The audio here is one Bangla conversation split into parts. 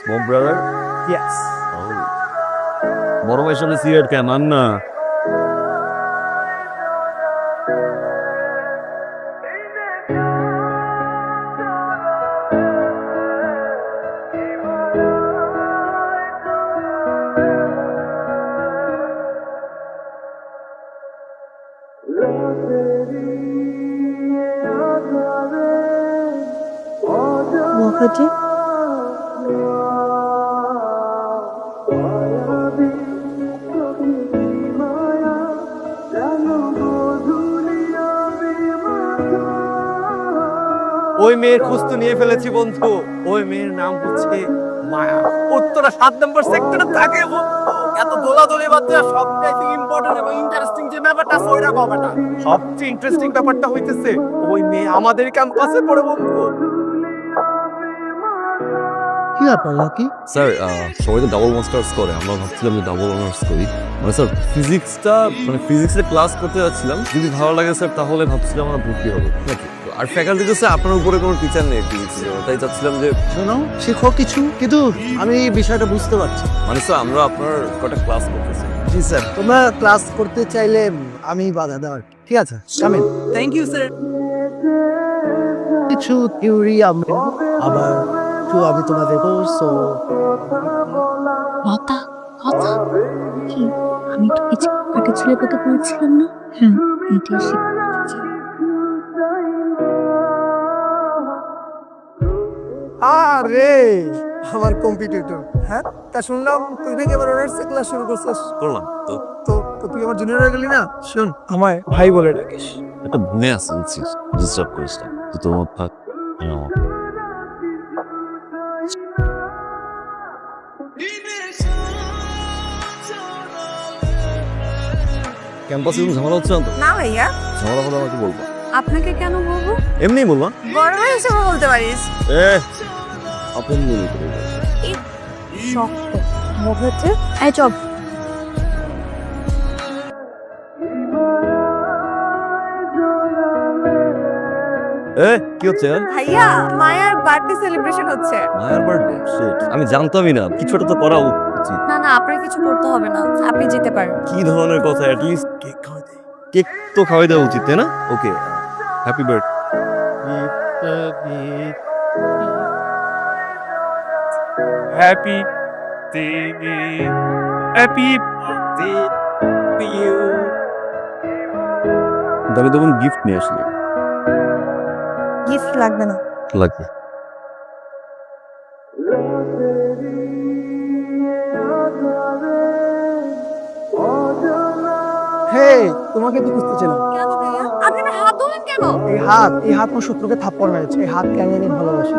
স্মোক ব্রাদার ইয়েস বড় ভাইয়ের সামনে সিগারেট কেন আন না। মুখার্জি ওই মেয়ের খোঁজ তো নিয়ে ফেলেছি বন্ধু। ওই মেয়ের নাম হচ্ছে মায়া। উত্তরা সাত নম্বর সেক্টরে থাকে বন্ধু। এত দোলাদলি বাদ দিয়ে সবচাইতে ইম্পর্টেন্ট এবং ইন্টারেস্টিং যে ব্যাপারটা ওইটা ব্যাপারটা সবচেয়ে ইন্টারেস্টিং ব্যাপারটা হইতেছে ওই মেয়ে আমাদের ক্যাম্পাসে পড়ে বন্ধু। কি ব্যাপার লাকি? স্যার সবাই তো ডাবল মাস্টার্স করে আমরা ভাবছিলাম যে ডাবল অনার্স করি। মানে স্যার ফিজিক্সটা মানে ফিজিক্সের ক্লাস করতে যাচ্ছিলাম। যদি ভালো লাগে স্যার তাহলে ভাবছিলাম আমরা ভর্তি হব নাকি আর ফ্যাকাল্টিতে স্যার আপনার উপরে কোনো টিচার নেই ফিজিক্স তাই চাচ্ছিলাম যে শোনো শেখো কিছু কিন্তু আমি এই বিষয়টা বুঝতে পারছি। মানে স্যার আমরা আপনার কটা ক্লাস করতেছি? জি স্যার তোমরা ক্লাস করতে চাইলে আমি বাধা দেওয়ার ঠিক আছে come in thank you sir কিছু থিওরি আমি আবার একটু আমি তোমাদের সো লতা লতা কি? আমি তো কিছু আগে ছেলে কথা বলছিলাম না? হ্যাঁ এটাই আরে আমার কম্পিটিটর হ্যাঁ তা শুনলাম তুই নাকি এবার অনার্সে ক্লাস শুরু করছিস। করলাম তো? তো তো তুই আমার জুনিয়র হয়ে গেলি না? শুন আমায় ভাই বলে ডাকিস। একটা ডিস্টার্ব করিস না। তুই তোর মত থাক ক্যাম্পাসে কোনো ঝামেলা হচ্ছে না তো? না ভাইয়া। ঝামেলা হলে আমাকে বলব। আপনাকে কেন বলব? এমনি বলবা। বড় ভাই বলতে পারিস। এ করে শক্ত মুখ হচ্ছে এই চপ এ কি হচ্ছে? ভাইয়া মায়ার বার্থডে সেলিব্রেশন হচ্ছে। মায়ার বার্থডে শিট আমি জানতামই না। কিছু একটা তো করা উচিত। না না আপনার কিছু করতে হবে না। আপনি যেতে পারেন। কি ধরনের কথা? অ্যাট লিস্ট কেক খাওয়াই দে কেক তো খাওয়াই দেওয়া উচিত তাই না? Okay happy birthday happy happy you দাবি তখন গিফট নিয়ে আসলি গিফট লাগবে না। লাগবে। হে তোমাকে তো খুঁজতেছিলাম কেন ভাইয়া? আপনি আমার হাত ধরলেন কেন? এই হাত এই হাত আমার শত্রুকে থাপ্পড় মেরেছে। এই হাত কেন আমি ভালোবাসি।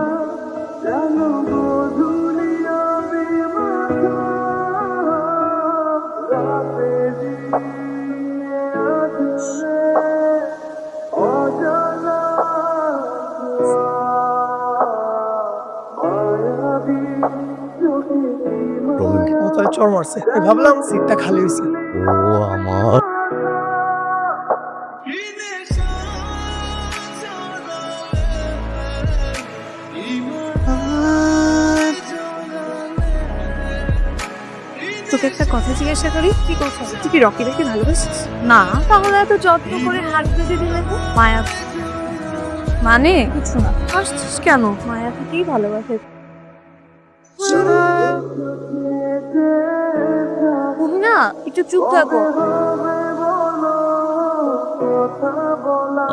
চর মারছে। আমি ভাবলাম সিটটা খালি হয়েছে ও আমার। তোকে একটা কথা জিজ্ঞাসা করি? কি কথা? তুই কি রকি দেখে ভালোবাসিস? না তাহলে এত যত্ন করে হাত বেঁধে দিলে তো? মায়া। মানে? কিছু না। আসছিস কেন? মায়া থেকেই ভালোবাসে। একটু চুপ থাকো।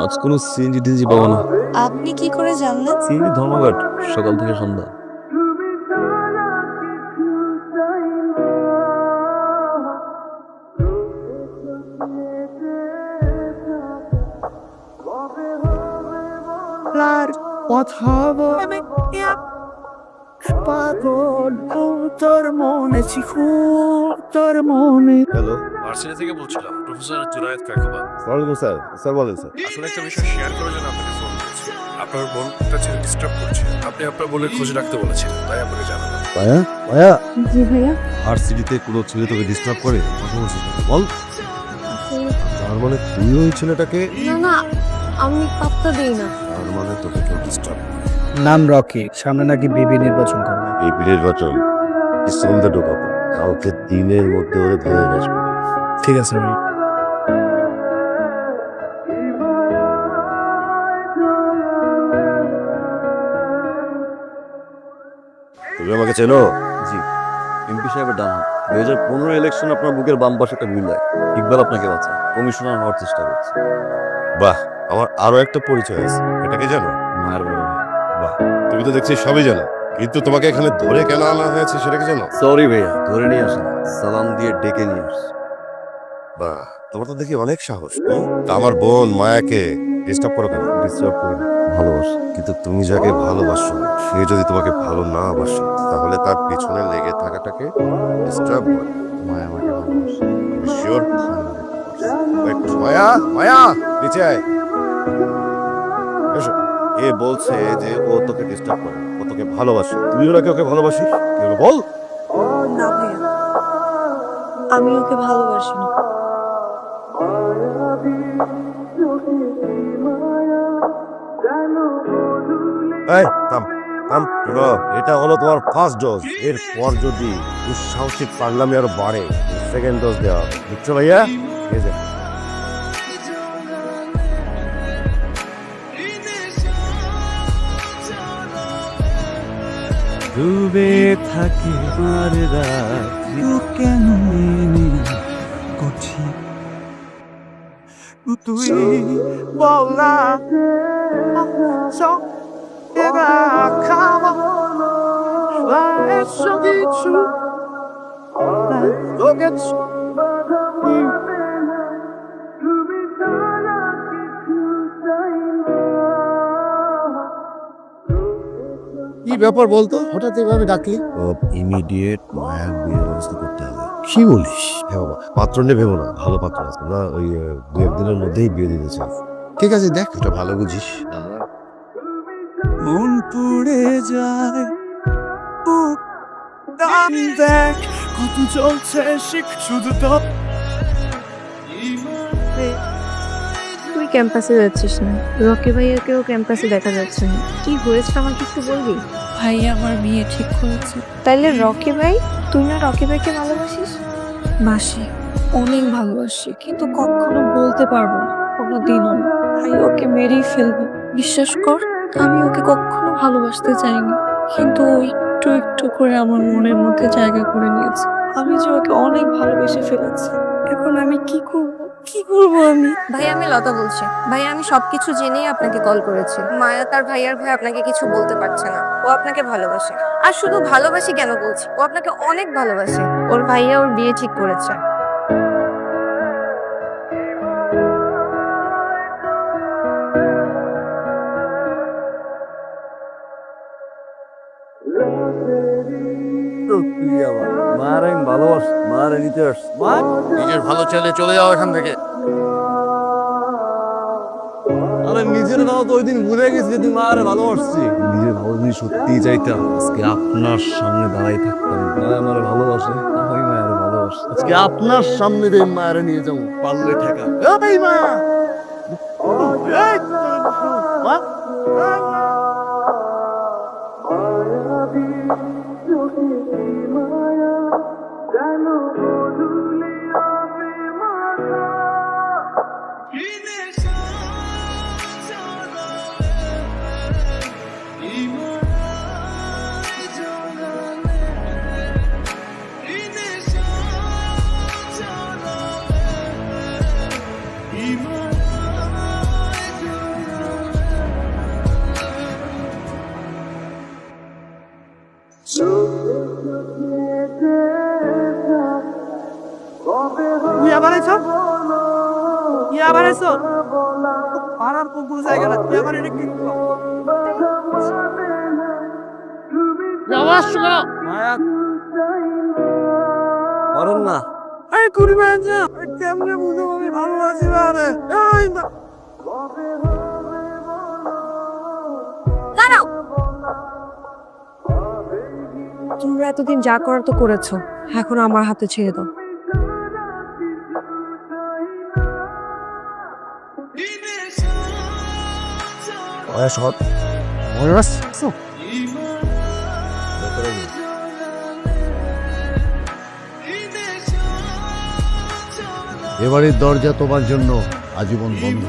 আজ কোনো সিএনজি টিএনজি পাবো না। আপনি কি করে জানলেন? সিএনজি ধর্মঘাট সকাল থেকে সন্ধ্যা। কথা বলে পাগল তোর মনে শিখু তোর মনে হ্যালো ভার্সিটি থেকে বলছিলাম প্রফেসর জুনায়েদ কাকাবাদ ওয়ালাইকুম স্যার স্যার বলেন স্যার। আসলে একটা বিষয় শেয়ার করার জন্য আপনাকে ফোন করেছি। আপনার বোনটা ছেলে ডিস্টার্ব করছে। আপনি আপনার বোনের খোঁজ রাখতে বলেছেন তাই আপনাকে জানালাম। ভাইয়া ভাইয়া। জি ভাইয়া। আর সিটিতে কোনো ছেলে তোকে ডিস্টার্ব করে। বল। তার মানে তুই ওই ছেলেটাকে না না আমি পাত্তা দিই না। তার মানে তোকে কেউ ডিস্টার্ব নাম রকি সামনে নাকি বিবি নির্বাচন করবে এই বিলের বাটন সন্ধ্যা ঢোকাবো। কালকে দিনের মধ্যে ওরে ধরে আসব। ঠিক আছে ভাই। তুমি আমাকে চেনো? জি। এমপি সাহেবের ডান হাত। দুই হাজার পনেরো ইলেকশন আপনার বুকের বাম পাশে একটা মিলায় ইকবাল আপনাকে বাঁচায় কমিশনার হওয়ার চেষ্টা করছে। বাহ আমার আরও একটা পরিচয় আছে। এটাকে জানো? মায়ের বড় বাহ তুমি তো দেখছি সবই জানো। কিন্তু তোমাকে এখানে ধরে কেন আনা হয়েছে সেটাকে জানো? সরি ভাইয়া ধরে নিয়ে আসেন সালাম দিয়ে ডেকে নিয়ে আস। বাহ তোমার তো দেখি অনেক সাহস তা আমার বোন মায়াকে ডিস্টার্ব করো কেন? ডিস্টার্ব করি না। ভালোবাসি। কিন্তু তুমি যাকে ভালোবাসো সে যদি তোমাকে ভালো না বাসে তাহলে তার পিছনে লেগে থাকাটাকে ডিস্টার্ব করে। মায়া আমাকে ভালোবাসে। শিওর মায়া মায়া নিচে আয়। এসো। এ বলছে যে ও তোকে ডিস্টার্ব করে ও তোকে ভালোবাসে। তুমিও নাকি ওকে ভালোবাসিস? কি হলো বল। না ভাইয়া আমি ওকে ভালোবাসি না এই থাম থাম শোনো এটা হলো তোমার ফার্স্ট ডোজ এরপর যদি দুঃসাহসিক পাগলামি আরও বাড়ে সেকেন্ড ডোজ দেওয়া হবে। বুঝছ ভাইয়া? এই যে। ডুবে থাকি আর রাত্রি কেন করছি তুই বল এরা খাওয়া এসো কিছু ব্যাপার বলতো? হঠাৎ এভাবে ডাকলি? ইমিডিয়েট মায়ের বিয়ের ব্যবস্থা করতে হবে। কি বলিস? হ্যাঁ বাবা পাত্র নিয়ে ভেবো না ভালো পাত্র আছে না? ওই দু একদিনের মধ্যেই বিয়ে দিতে চাই। ঠিক আছে দেখ। এটা ভালো বুঝিস। মন পুড়ে যায়। দেখ কত চলছে শিখ শুধু তো ক্যাম্পাসে যাচ্ছিস না? রকি ভাইয়াকেও ক্যাম্পাসে দেখা যাচ্ছে না। কি হয়েছে আমাকে একটু বলবি? ভাই আমার বিয়ে ঠিক করেছে তাইলে রকি ভাই তুই না রকি ভাইকে ভালোবাসিস? বাসি অনেক ভালোবাসি কিন্তু কখনো বলতে পারব না কোনো দিনও না। ভাই ওকে মেরেই ফেলব। বিশ্বাস কর আমি ওকে কখনো ভালোবাসতে চাইনি কিন্তু ও একটু একটু করে আমার মনের মধ্যে জায়গা করে নিয়েছে। আমি যে ওকে অনেক ভালোবেসে ফেলেছি এখন আমি কি করব? কি করব আমি? ভাই আমি লতা বলছি। ভাই আমি সবকিছু জেনেই আপনাকে কল করেছি। মায়া তার ভাইয়ার ভাই আপনাকে কিছু বলতে পারছে না। ও আপনাকে ভালোবাসে। আর শুধু ভালোবাসি কেন বলছি? ও আপনাকে অনেক ভালোবাসে। ওর ভাইয়া ওর বিয়ে ঠিক করেছে। মার আমি ভালোবাসি মার নিতে আস মা নিজের ভালো চাইলে চলে যাও এখান থেকে। তো ওই দিন ভুলে গেছি যে তুই মারে ভালোবাসছি নিজের ভালো সত্যি চাইতাম। আজকে আপনার সামনে দাঁড়াই থাকতাম। মায়া আমার ভালোবাসে আমি মায়ের ভালোবাসি। আজকে আপনার সামনে দিয়ে মায়ের নিয়ে যাব পারলে ঠেকা। এই মা! মা! তুই আবার এসো। তুই আবার এসো। পাড়ার পুকুর জায়গা না তুই আবার এটা কি মায়া। পারেন না। আরে কুড়ি যা। কেমনে বুঝব আমি ভালোবাসি বারে এই মা- দাঁড়াও। তোমরা এতদিন যা করার তো করেছ এখন আমার হাতে ছেড়ে দাও। মায়া সৎ ভেতরে গিয়ে। এবারের দরজা তোমার জন্য আজীবন বন্ধ।